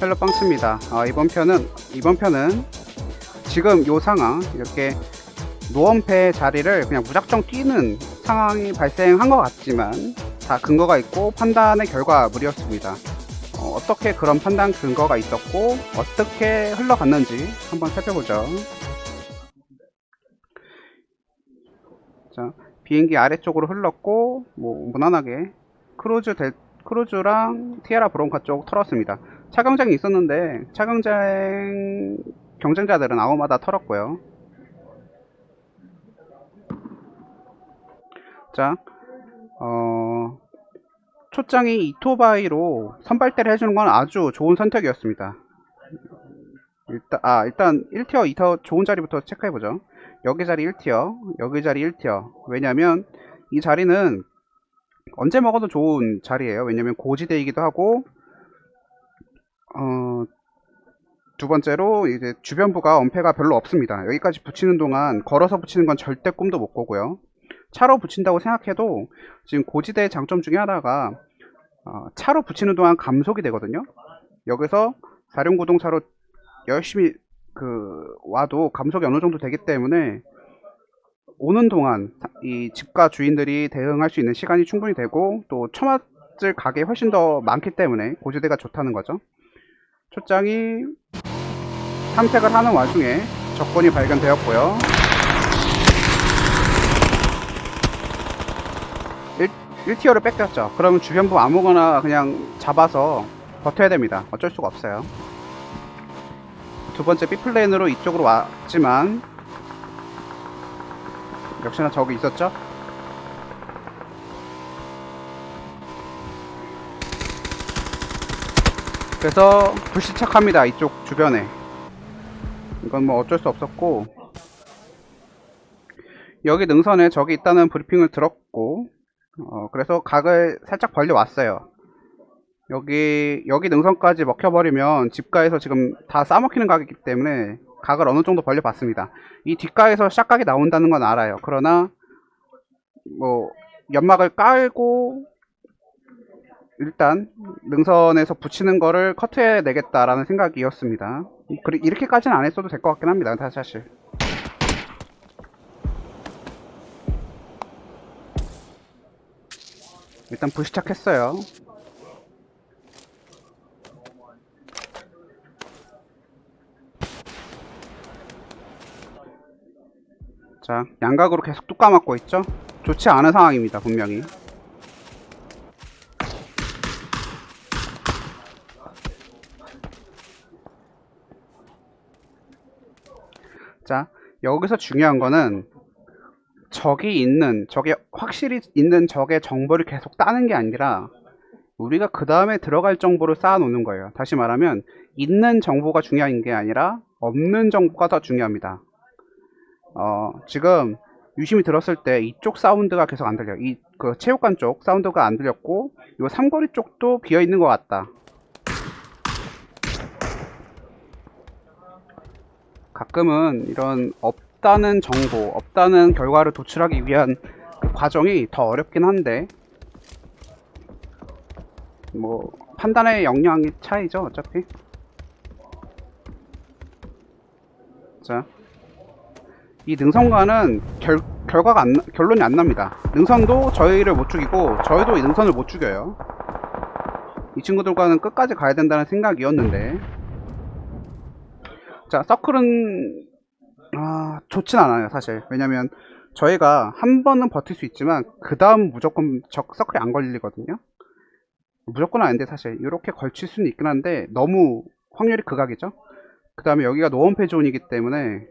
헬로 빵츠입니다. 아, 이번 편은 이번 편은 지금 요 상황 이렇게 노원패 자리를 그냥 무작정 뛰는 상황이 발생한 것 같지만 다 근거가 있고 판단의 결과물이었습니다. 어, 떻게 그런 판단 근거가 있었고 어떻게 흘러갔는지 한번 살펴보죠. 자, 비행기 아래쪽으로 흘렀고 뭐 무난하게 크루즈 델, 크루즈랑 티에라 브론카 쪽 털었습니다. 차경쟁이 있었는데 차경쟁 경쟁자들은 아무마다 털었고요. 자, 어, 초장이 이토바이로 선발대를 해주는 건 아주 좋은 선택이었습니다. 일단, 아, 일단 1티어, 2티어 좋은 자리부터 체크해보죠. 여기 자리 1티어, 여기 자리 1티어. 왜냐면 이 자리는 언제 먹어도 좋은 자리예요. 왜냐면 고지대이기도 하고, 어, 두 번째로 이제 주변부가 엄폐가 별로 없습니다. 여기까지 붙이는 동안 걸어서 붙이는 건 절대 꿈도 못 꾸고요. 차로 붙인다고 생각해도 지금 고지대의 장점 중에 하나가 어, 차로 붙이는 동안 감속이 되거든요. 여기서 사륜구동차로 열심히 그 와도 감속이 어느 정도 되기 때문에 오는 동안 이 집가 주인들이 대응할 수 있는 시간이 충분히 되고 또 처맞을 가게 훨씬 더 많기 때문에 고지대가 좋다는 거죠. 초장이 탐색을 하는 와중에 적군이 발견되었고요. 1, 티어를 뺏겼죠. 그러면 주변부 아무거나 그냥 잡아서 버텨야 됩니다. 어쩔 수가 없어요. 두 번째 B플레인으로 이쪽으로 왔지만 역시나 적이 있었죠? 그래서 불시착합니다. 이쪽 주변에. 이건 뭐 어쩔 수 없었고 여기 능선에 적이 있다는 브리핑을 들었고 어, 그래서 각을 살짝 벌려왔어요. 여기 여기 능선까지 먹혀버리면 집가에서 지금 다 싸먹히는 각이기 때문에 각을 어느 정도 벌려봤습니다. 이 뒷가에서 샷각이 나온다는 건 알아요. 그러나 뭐 연막을 깔고 일단 능선에서 붙이는 거를 커트해 내겠다라는 생각이었습니다. 이렇게까지는 안 했어도 될 것 같긴 합니다. 사실. 일단 불시착했어요. 자, 양각으로 계속 뚝 까맞고 있죠? 좋지 않은 상황입니다, 분명히. 자, 여기서 중요한 거는 적이 있는, 적이 확실히 있는 적의 정보를 계속 따는 게 아니라 우리가 그 다음에 들어갈 정보를 쌓아 놓는 거예요. 다시 말하면 있는 정보가 중요한 게 아니라 없는 정보가 더 중요합니다. 어, 지금 유심히 들었을 때 이쪽 사운드가 계속 안 들려요. 이그 체육관 쪽 사운드가 안 들렸고 이 삼거리 쪽도 비어 있는 것 같다. 가끔은 이런 없다는 정보, 없다는 결과를 도출하기 위한 그 과정이 더 어렵긴 한데 뭐 판단의 역량이 차이죠 어차피 자 이 능선과는 결, 결과가 안, 나- 결론이 안 납니다. 능선도 저희를 못 죽이고 저희도 이 능선을 못 죽여요. 이 친구들과는 끝까지 가야 된다는 생각이었는데. 자 서클은 아 좋진 않아요 사실. 왜냐면 저희가 한 번은 버틸 수 있지만 그 다음 무조건 적 서클이 안 걸리거든요. 무조건 아닌데 사실 이렇게 걸칠 수는 있긴 한데 너무 확률이 극악이죠. 그 다음에 여기가 노원패 존이기 때문에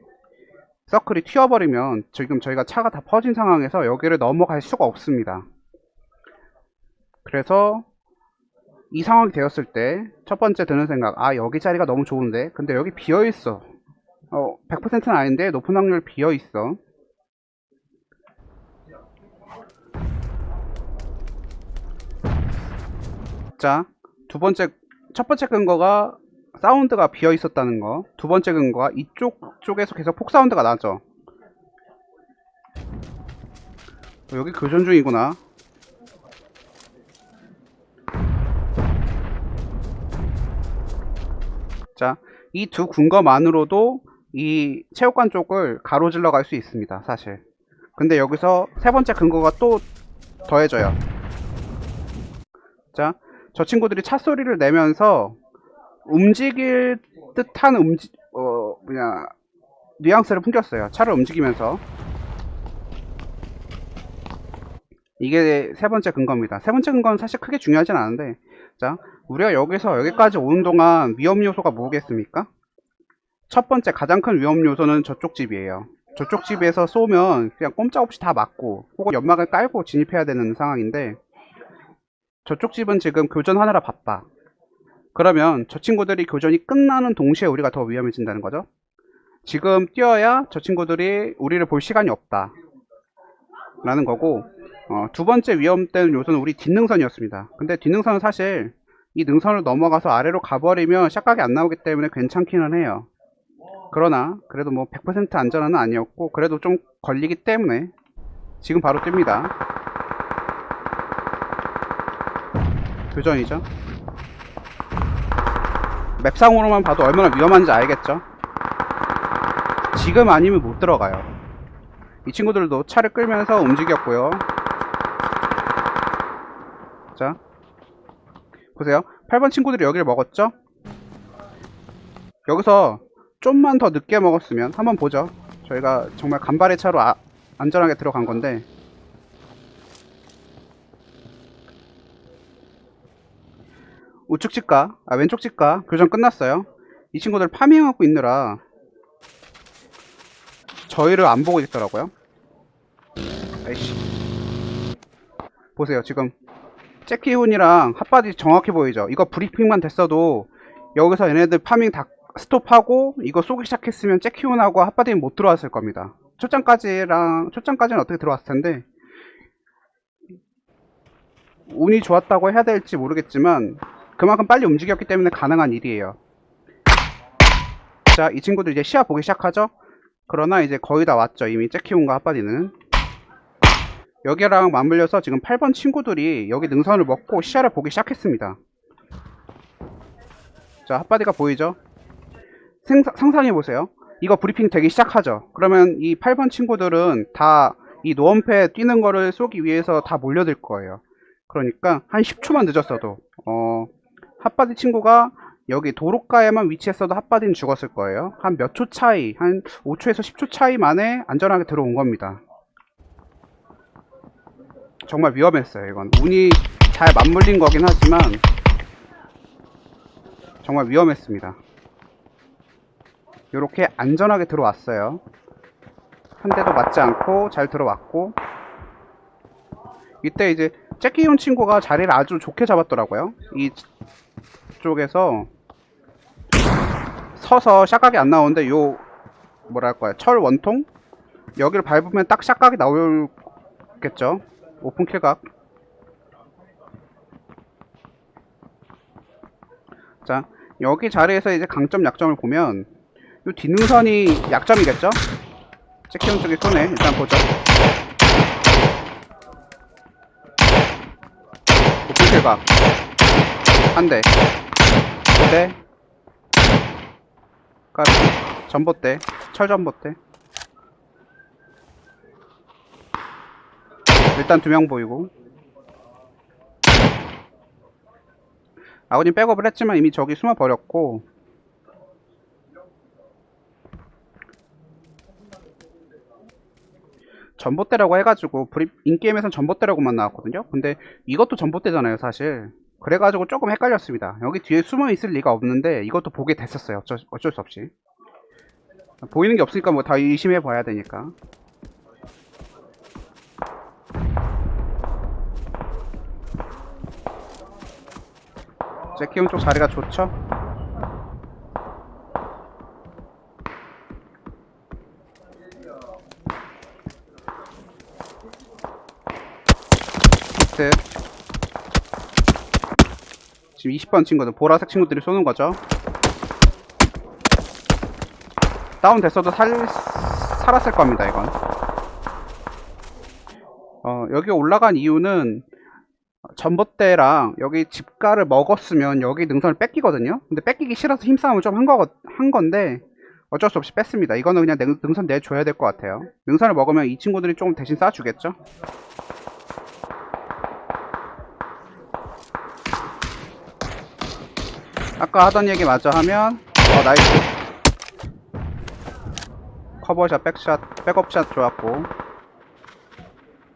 서클이 튀어버리면 지금 저희가 차가 다 퍼진 상황에서 여기를 넘어갈 수가 없습니다. 그래서 이 상황이 되었을 때 첫 번째 드는 생각 아 여기 자리가 너무 좋은데? 근데 여기 비어있어. 어 100%는 아닌데 높은 확률 비어있어. 자, 두 번째, 첫 번째 근거가 사운드가 비어 있었다는 거. 두 번째 근거가 이쪽 쪽에서 계속 폭 사운드가 나죠. 어, 여기 교전 중이구나. 자, 이 두 근거만으로도 이 체육관 쪽을 가로질러 갈 수 있습니다, 사실. 근데 여기서 세 번째 근거가 또 더해져요. 자, 저 친구들이 차 소리를 내면서 움직일 듯한 움직, 어, 뭐냐, 뉘앙스를 풍겼어요. 차를 움직이면서. 이게 세 번째 근거입니다. 세 번째 근거는 사실 크게 중요하진 않은데, 자, 우리가 여기서 여기까지 오는 동안 위험 요소가 뭐겠습니까? 첫 번째 가장 큰 위험 요소는 저쪽 집이에요. 저쪽 집에서 쏘면 그냥 꼼짝없이 다 맞고, 혹은 연막을 깔고 진입해야 되는 상황인데, 저쪽 집은 지금 교전하느라 바빠. 그러면 저 친구들이 교전이 끝나는 동시에 우리가 더 위험해진다는 거죠. 지금 뛰어야 저 친구들이 우리를 볼 시간이 없다. 라는 거고, 어, 두 번째 위험되는 요소는 우리 뒷능선이었습니다. 근데 뒷능선은 사실 이 능선을 넘어가서 아래로 가버리면 샷각이 안 나오기 때문에 괜찮기는 해요. 그러나 그래도 뭐 100% 안전은 아니었고 그래도 좀 걸리기 때문에 지금 바로 뜹니다. 교전이죠. 맵상으로만 봐도 얼마나 위험한지 알겠죠? 지금 아니면 못 들어가요. 이 친구들도 차를 끌면서 움직였고요. 자, 보세요. 8번 친구들이 여기를 먹었죠? 여기서 좀만 더 늦게 먹었으면 한번 보죠. 저희가 정말 간발의 차로 아- 안전하게 들어간 건데 우측 집가, 아 왼쪽 집가 교전 끝났어요. 이 친구들 파밍하고 있느라 저희를 안 보고 있더라고요. 아이씨. 보세요, 지금 잭키훈이랑 핫바디 정확히 보이죠? 이거 브리핑만 됐어도 여기서 얘네들 파밍 다 스톱하고 이거 쏘기 시작했으면 잭키훈하고 핫바디는 못 들어왔을 겁니다. 초장까지랑 초장까지는 어떻게 들어왔을 텐데 운이 좋았다고 해야 될지 모르겠지만 그만큼 빨리 움직였기 때문에 가능한 일이에요. 자, 이 친구들 이제 시야 보기 시작하죠? 그러나 이제 거의 다 왔죠. 이미 잭키훈과 핫바디는. 여기랑 맞물려서 지금 8번 친구들이 여기 능선을 먹고 시야를 보기 시작했습니다. 자, 핫바디가 보이죠? 상상해보세요. 이거 브리핑 되기 시작하죠. 그러면 이 8번 친구들은 다 이 노원패 뛰는 거를 쏘기 위해서 다 몰려들 거예요. 그러니까 한 10초만 늦었어도 어, 핫바디 친구가 여기 도로가에만 위치했어도 핫바디는 죽었을 거예요. 한 몇 초 차이, 한 5초에서 10초 차이 만에 안전하게 들어온 겁니다. 정말 위험했어요, 이건. 운이 잘 맞물린 거긴 하지만 정말 위험했습니다. 이렇게 안전하게 들어왔어요. 한 대도 맞지 않고 잘 들어왔고 이때 이제 잭키훈 친구가 자리를 아주 좋게 잡았더라고요. 이 쪽에서 서서 샷각이 안 나오는데 요 뭐랄까요 철 원통 여기를 밟으면 딱 샷각이 나올겠죠. 오픈 킬각. 자 여기 자리에서 이제 강점 약점을 보면 요 뒷능선이 약점이겠죠. 잭키훈 쪽이 손에 일단 보죠. 오픈 킬 각. 한 대. 두 대. 까비. 전봇대. 철전봇대. 일단 두 명 보이고. 아버님 백업을 했지만 이미 저기 숨어 버렸고. 전봇대라고 해가지고 브리 인게임에선 전봇대라고만 나왔거든요. 근데 이것도 전봇대잖아요, 사실. 그래가지고 조금 헷갈렸습니다. 여기 뒤에 숨어 있을 리가 없는데 이것도 보게 됐었어요. 어쩔, 어쩔 수 없이. 보이는 게 없으니까 뭐 다 의심해 봐야 되니까. 제키움 쪽 자리가 좋죠? 히트. 지금 20번 친구들, 보라색 친구들이 쏘는 거죠. 다운 됐어도 살, 살았을 겁니다, 이건. 어, 여기 올라간 이유는 전봇대랑 여기 집가를 먹었으면 여기 능선을 뺏기거든요. 근데 뺏기기 싫어서 힘싸움을 좀 한 거, 한 건데 어쩔 수 없이 뺐습니다. 이거는 그냥 능, 능선 내줘야 될 것 같아요. 능선을 먹으면 이 친구들이 조금 대신 쏴주겠죠. 아까 하던 얘기 마저 하면 어 나이스. 커버샷 백샷 백업샷 좋았고.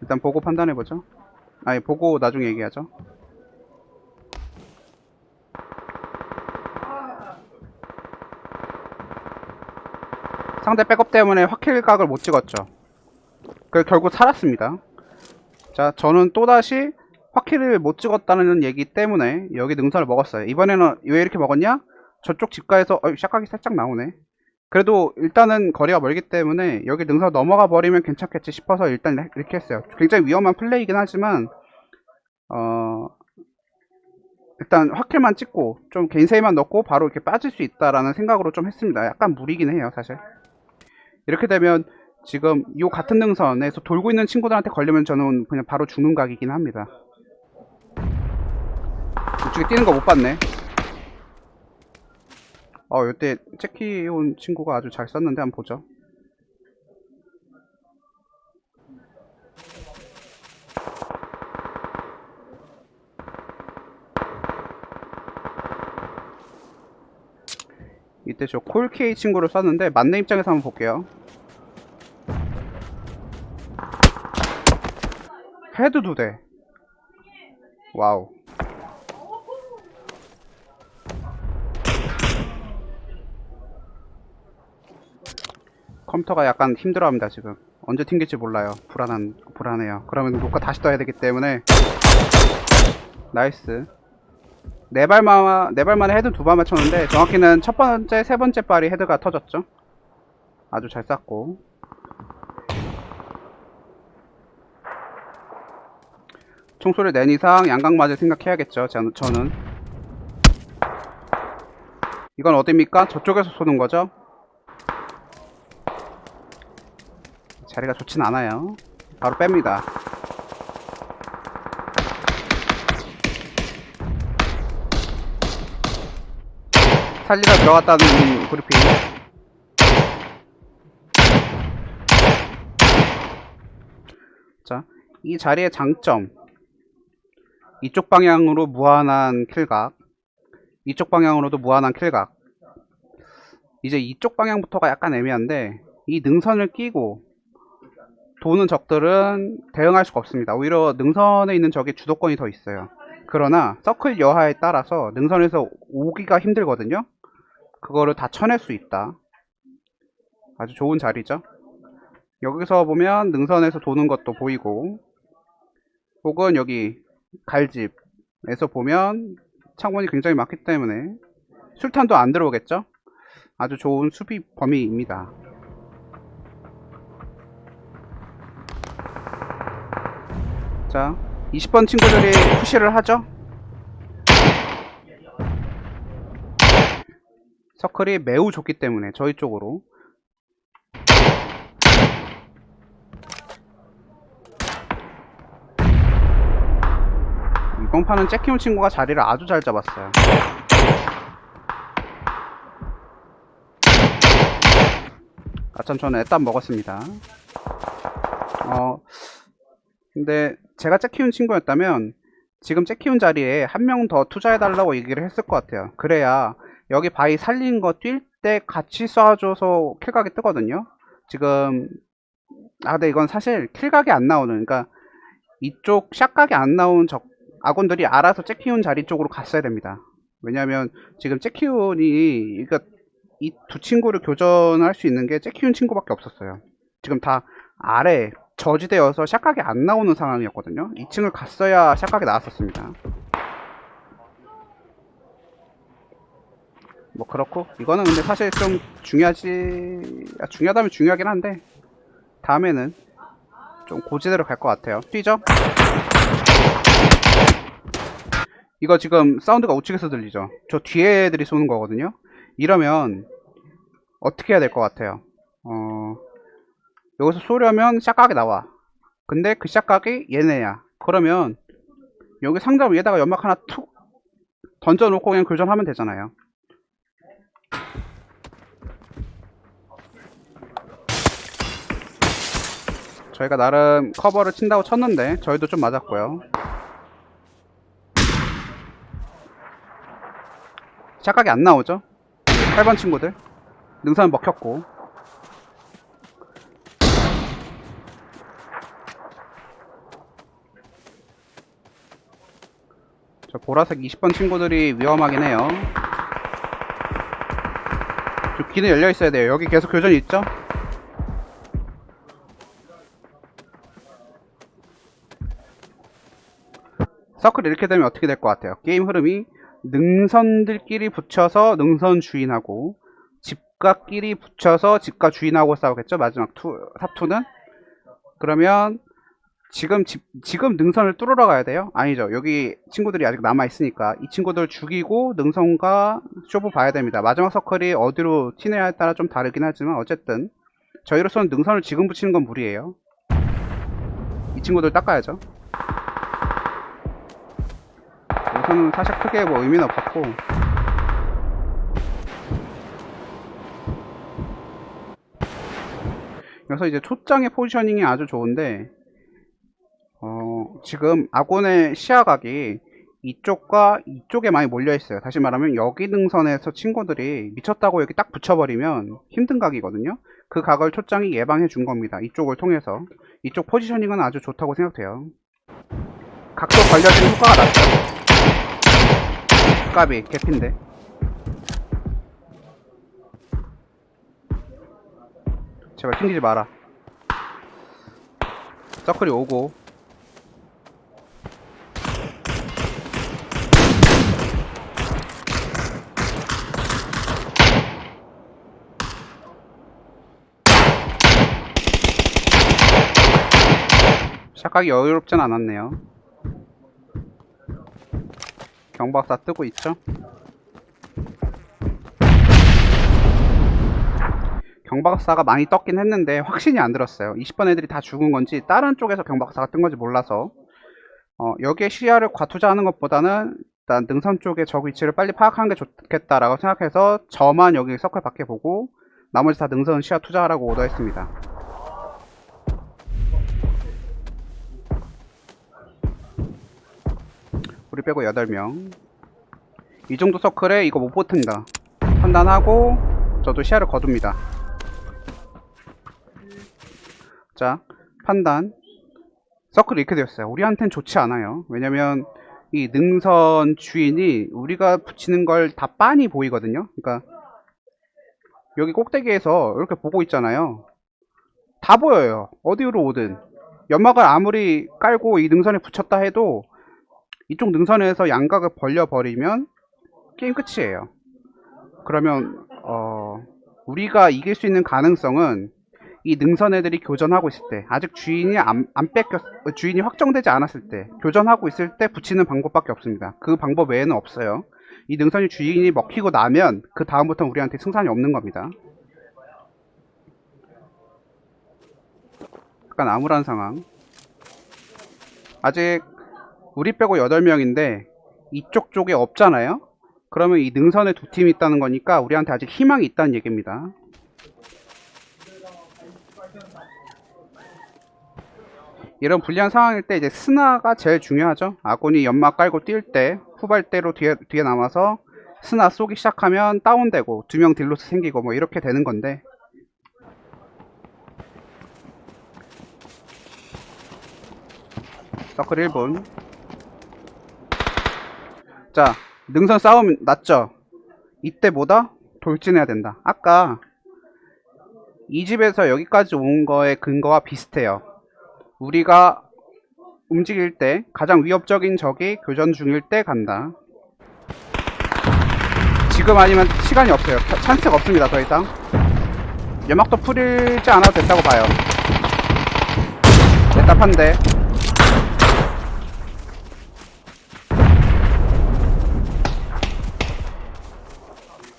일단 보고 판단해보죠. 아니 보고 나중에 얘기하죠. 상대 백업 때문에 확킬각을 못 찍었죠. 그 결국 살았습니다. 자 저는 또다시 확킬을 못 찍었다는 얘기 때문에 여기 능선을 먹었어요. 이번에는 왜 이렇게 먹었냐? 저쪽 집가에서 어 샷각이 살짝 나오네. 그래도 일단은 거리가 멀기 때문에 여기 능선 넘어가 버리면 괜찮겠지 싶어서 일단 이렇게 했어요. 굉장히 위험한 플레이이긴 하지만 어 일단 확킬만 찍고 좀 개인 세이만 넣고 바로 이렇게 빠질 수 있다라는 생각으로 좀 했습니다. 약간 무리긴 해요 사실. 이렇게 되면 지금 이 같은 능선에서 돌고 있는 친구들한테 걸리면 저는 그냥 바로 죽는 각이긴 합니다 이쪽에 뛰는 거 못 봤네. 어 이때 체키 온 친구가 아주 잘 썼는데 한번 보죠. 이때 저 콜케이 친구를 쐈는데 만내 입장에서 한번 볼게요. 헤드 두대 와우 컴퓨터가 약간 힘들어합니다 지금. 언제 튕길지 몰라요. 불안한 불안해요. 그러면 녹화 다시 떠야 되기 때문에. 나이스. 네 발만 네 발만에 헤드 두 발 맞췄는데 정확히는 첫 번째 세 번째 발이 헤드가 터졌죠. 아주 잘 쐈고. 총소리 낸 이상 양각 맞을 생각해야겠죠 저- 저는. 이건 어딥니까? 저쪽에서 쏘는 거죠 자리가 좋진 않아요. 바로 뺍니다. 살리러 들어갔다는 브리핑. 자, 이 자리의 장점. 이쪽 방향으로 무한한 킬각. 이쪽 방향으로도 무한한 킬각. 이제 이쪽 방향부터가 약간 애매한데, 이 능선을 끼고 도는 적들은 대응할 수가 없습니다. 오히려 능선에 있는 적의 주도권이 더 있어요. 그러나 서클 여하에 따라서 능선에서 오기가 힘들거든요. 그거를 다 쳐낼 수 있다. 아주 좋은 자리죠. 여기서 보면 능선에서 도는 것도 보이고 혹은 여기 갈집에서 보면 창문이 굉장히 많기 때문에 술탄도 안 들어오겠죠. 아주 좋은 수비 범위입니다. 자, 20번 친구들이 푸시를 하죠. 서클이 매우 좋기 때문에 저희 쪽으로 이번 판은 잭키운 친구가 자리를 아주 잘 잡았어요. 아참 저는 애땀 먹었습니다. 어, 근데 제가 잭 키운 친구였다면 지금 잭 키운 자리에 한 명 더 투자해달라고 얘기를 했을 것 같아요. 그래야 여기 바위 살린 거 뛸 때 같이 쏴줘서 킬각이 뜨거든요. 지금 아 근데 이건 사실 킬각이 안 나오는 그러니까 이쪽 샷각이 안 나온 적 아군들이 알아서 잭 키운 자리 쪽으로 갔어야 됩니다. 왜냐하면 지금 잭 키운이 그러니까 이 두 친구를 교전할 수 있는 게 잭 키운 친구밖에 없었어요. 지금 다 아래 저지되어서 샷각이 안 나오는 상황이었거든요. 2층을 갔어야 샷각이 나왔었습니다. 뭐 그렇고 이거는 근데 사실 좀 중요하지 아, 중요하다면 중요하긴 한데 다음에는 좀 고지대로 갈 것 같아요. 뛰죠? 이거 지금 사운드가 우측에서 들리죠? 저 뒤에 애들이 쏘는 거거든요. 이러면 어떻게 해야 될 것 같아요? 어 여기서 쏘려면 샷각이 나와. 근데 그 샷각이 얘네야. 그러면 여기 상자 위에다가 연막 하나 툭 던져놓고 그냥 교전하면 되잖아요. 저희가 나름 커버를 친다고 쳤는데 저희도 좀 맞았고요. 착각이 안 나오죠? 8번 친구들 능선 먹혔고 저 보라색 20번 친구들이 위험하긴 해요. 저 길은 열려 있어야 돼요. 여기 계속 교전이 있죠? 서클 이렇게 되면 어떻게 될 것 같아요? 게임 흐름이 능선들끼리 붙여서 능선 주인하고 집가끼리 붙여서 집가 주인하고 싸우겠죠? 마지막 투, 탑2는? 그러면 지금 집, 지금 능선을 뚫으러 가야 돼요? 아니죠. 여기 친구들이 아직 남아 있으니까 이 친구들 죽이고 능선과 쇼부 봐야 됩니다. 마지막 서클이 어디로 튀느냐에 따라 좀 다르긴 하지만 어쨌든 저희로서는 능선을 지금 붙이는 건 무리예요. 이 친구들 닦아야죠. 여기서는 사실 크게 뭐 의미는 없었고 여기서 이제 초장의 포지셔닝이 아주 좋은데 어, 지금 아곤의 시야각이 이쪽과 이쪽에 많이 몰려 있어요. 다시 말하면 여기 능선에서 친구들이 미쳤다고 여기 딱 붙여버리면 힘든 각이거든요. 그 각을 초장이 예방해 준 겁니다. 이쪽을 통해서 이쪽 포지셔닝은 아주 좋다고 생각돼요. 각도 벌려지는 효과가 났죠. 까비 개핀데. 제발 튕기지 마라. 서클이 오고 샷각이 여유롭진 않았네요. 경박 사 뜨고 있죠? 경박사가 많이 떴긴 했는데 확신이 안 들었어요. 20번 애들이 다 죽은 건지 다른 쪽에서 경박사가 뜬 건지 몰라서 어, 여기에 시야를 과투자하는 것보다는 일단 능선 쪽에 적 위치를 빨리 파악하는 게 좋겠다라고 생각해서 저만 여기 서클 밖에 보고 나머지 다 능선 시야 투자하라고 오더했습니다. 우리 빼고 8명. 이 정도 서클에 이거 못 버틴다. 판단하고 저도 시야를 거둡니다. 자 판단. 서클이 이렇게 되었어요. 우리한텐 좋지 않아요. 왜냐면 이 능선 주인이 우리가 붙이는 걸 다 빤히 보이거든요. 그러니까 여기 꼭대기에서 이렇게 보고 있잖아요. 다 보여요. 어디로 오든. 연막을 아무리 깔고 이 능선에 붙였다 해도 이쪽 능선에서 양각을 벌려버리면 게임 끝이에요. 그러면 어, 우리가 이길 수 있는 가능성은 이 능선 애들이 교전하고 있을 때 아직 주인이 안, 안 뺏겼 주인이 확정되지 않았을 때 교전하고 있을 때 붙이는 방법밖에 없습니다. 그 방법 외에는 없어요. 이 능선이 주인이 먹히고 나면 그 다음부터 우리한테 승산이 없는 겁니다. 약간 암울한 상황. 아직 우리 빼고 8명인데 이쪽 쪽에 없잖아요? 그러면 이 능선에 두 팀이 있다는 거니까 우리한테 아직 희망이 있다는 얘기입니다. 이런 불리한 상황일 때 이제 스나가 제일 중요하죠. 아군이 연막 깔고 뛸 때 후발대로 뒤에, 뒤에 남아서 스나 쏘기 시작하면 다운되고 두 명 딜로스 생기고 뭐 이렇게 되는 건데 서클 1분 자, 능선 싸움 났죠? 이때 뭐다? 돌진해야 된다. 아까 이 집에서 여기까지 온 거의 근거와 비슷해요. 우리가 움직일 때 가장 위협적인 적이 교전 중일 때 간다. 지금 아니면 시간이 없어요. 차- 찬스가 없습니다. 더 이상. 연막도 풀지 않아도 된다고 봐요. 답답한데.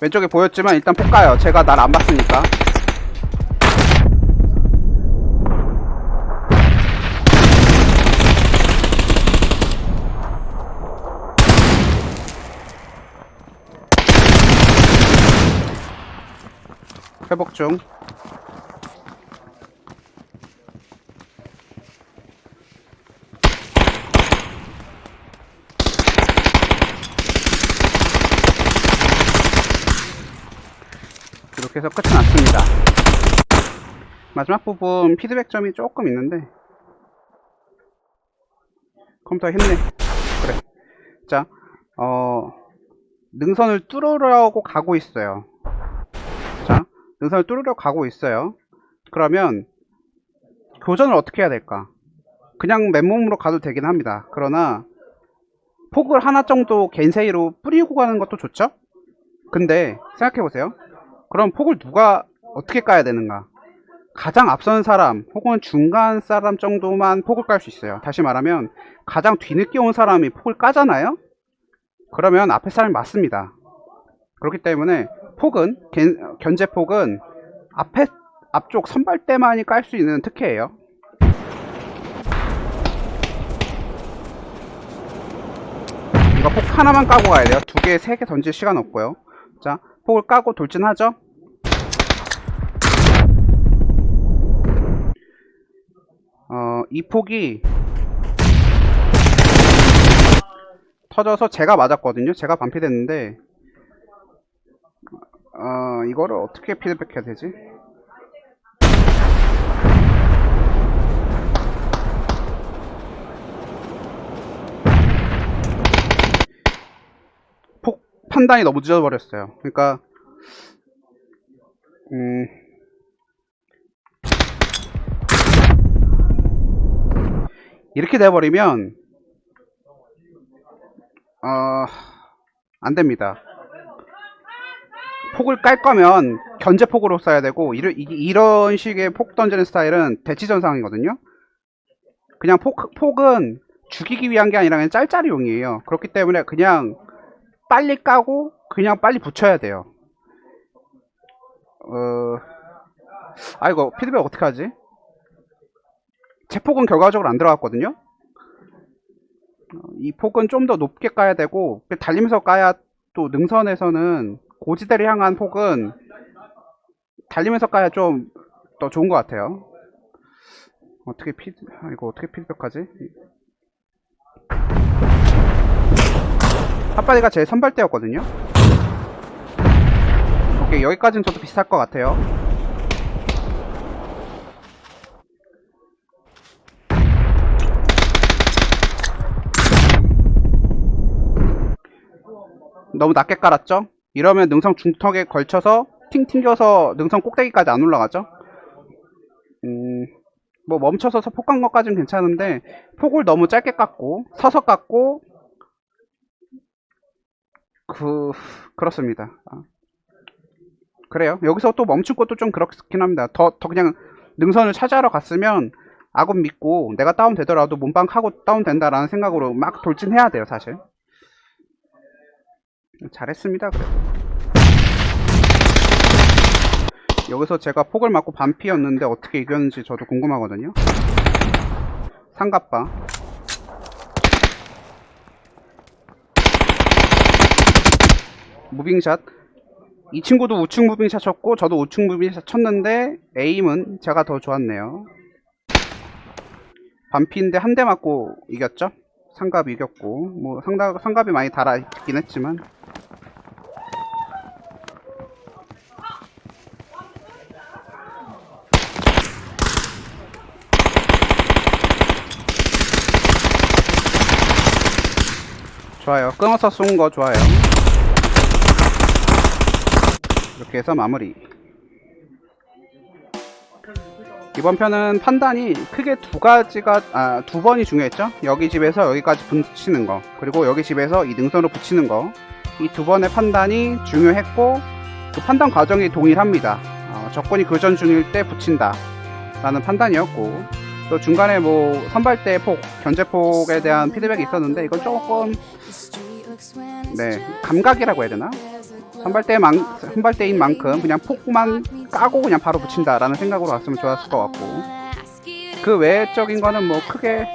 왼쪽에 보였지만 일단 폭가요. 제가 날 안 봤으니까. 회복 중. 이렇게 해서 끝이 났습니다. 마지막 부분 피드백점이 조금 있는데 컴퓨터 했네. 그래. 자, 어, 능선을 뚫으려고 가고 있어요. 자, 능선을 뚫으려고 가고 있어요. 그러면 교전을 어떻게 해야 될까? 그냥 맨몸으로 가도 되긴 합니다. 그러나 폭을 하나 정도 겐세이로 뿌리고 가는 것도 좋죠? 근데 생각해보세요. 그럼 폭을 누가 어떻게 까야 되는가? 가장 앞선 사람 혹은 중간 사람 정도만 폭을 깔 수 있어요. 다시 말하면 가장 뒤늦게 온 사람이 폭을 까잖아요? 그러면 앞에 사람이 맞습니다. 그렇기 때문에 폭은 겐- 견제 폭은 앞에 앞쪽 선발대만이 깔 수 있는 특혜예요. 이거 폭 하나만 까고 가야 돼요. 두 개, 세 개 던질 시간 없고요. 자, 폭을 까고 돌진하죠. 어, 이 폭이 터져서 제가 맞았거든요. 제가 반피됐는데 어, 이거를 어떻게 피드백 해야 되지? 폭 판단이 너무 늦어버렸어요. 그러니까 음, 이렇게 돼버리면 어, 안 됩니다. 폭을 깔 거면 견제 폭으로 써야 되고 이런 식의 폭 던지는 스타일은 대치 전상이거든요. 그냥 폭 폭은 죽이기 위한 게 아니라 그냥 짤짤이용이에요. 그렇기 때문에 그냥 빨리 까고 그냥 빨리 붙여야 돼요. 어, 아 이거 피드백 어떻게 하지? 제 폭은 결과적으로 안 들어갔거든요. 어, 이 폭은 좀 더 높게 까야 되고 달리면서 까야 또 능선에서는 고지대를 향한 폭은 달리면서 까야 좀 더 좋은 것 같아요. 어떻게 피 아, 이거 어떻게 피드백하지? 핫바디가 제 선발대였거든요. 오케이 여기까지는 저도 비슷할 것 같아요. 너무 낮게 깔았죠? 이러면 능선 중턱에 걸쳐서 팅 튕겨서 능선 꼭대기까지 안 올라가죠? 음, 뭐 멈춰서 폭간 것까지는 괜찮은데 폭을 너무 짧게 깎고 서서 깎고 그 그렇습니다. 아. 그래요. 여기서 또 멈춘 것도 좀 그렇긴 합니다. 더, 더 그냥 능선을 차지하러 갔으면 아군 믿고 내가 다운되더라도 몸빵하고 다운된다라는 생각으로 막 돌진해야 돼요, 사실. 잘했습니다, 그래도. 여기서 제가 폭을 맞고 반피였는데 어떻게 이겼는지 저도 궁금하거든요. 상갑바. 무빙샷. 이 친구도 우측 무빙샷 쳤고 저도 우측 무빙샷 쳤는데 에임은 제가 더 좋았네요. 반피인데 한 대 맞고 이겼죠? 상갑 이겼고 뭐 상답, 상갑이 많이 달아있긴 했지만 좋아요. 끊어서 쏜 거 좋아요. 이렇게 해서 마무리. 이번 편은 판단이 크게 두 가지가 아, 두 번이 중요했죠. 여기 집에서 여기까지 붙이는 거, 그리고 여기 집에서 이 능선으로 붙이는 거. 이 두 번의 판단이 중요했고 그 판단 과정이 동일합니다. 어, 적군이 교전 중일 때 붙인다. 라는 판단이었고 또 중간에 뭐 선발대 폭, 견제폭에 대한 피드백이 있었는데 이건 조금 네 감각이라고 해야 되나? 선발대만 선발대인 만큼 그냥 폭만 까고 그냥 바로 붙인다라는 생각으로 갔으면 좋았을 것 같고 그 외적인 거는 뭐 크게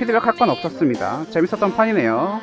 피드백 할 건 없었습니다. 재밌었던 판이네요.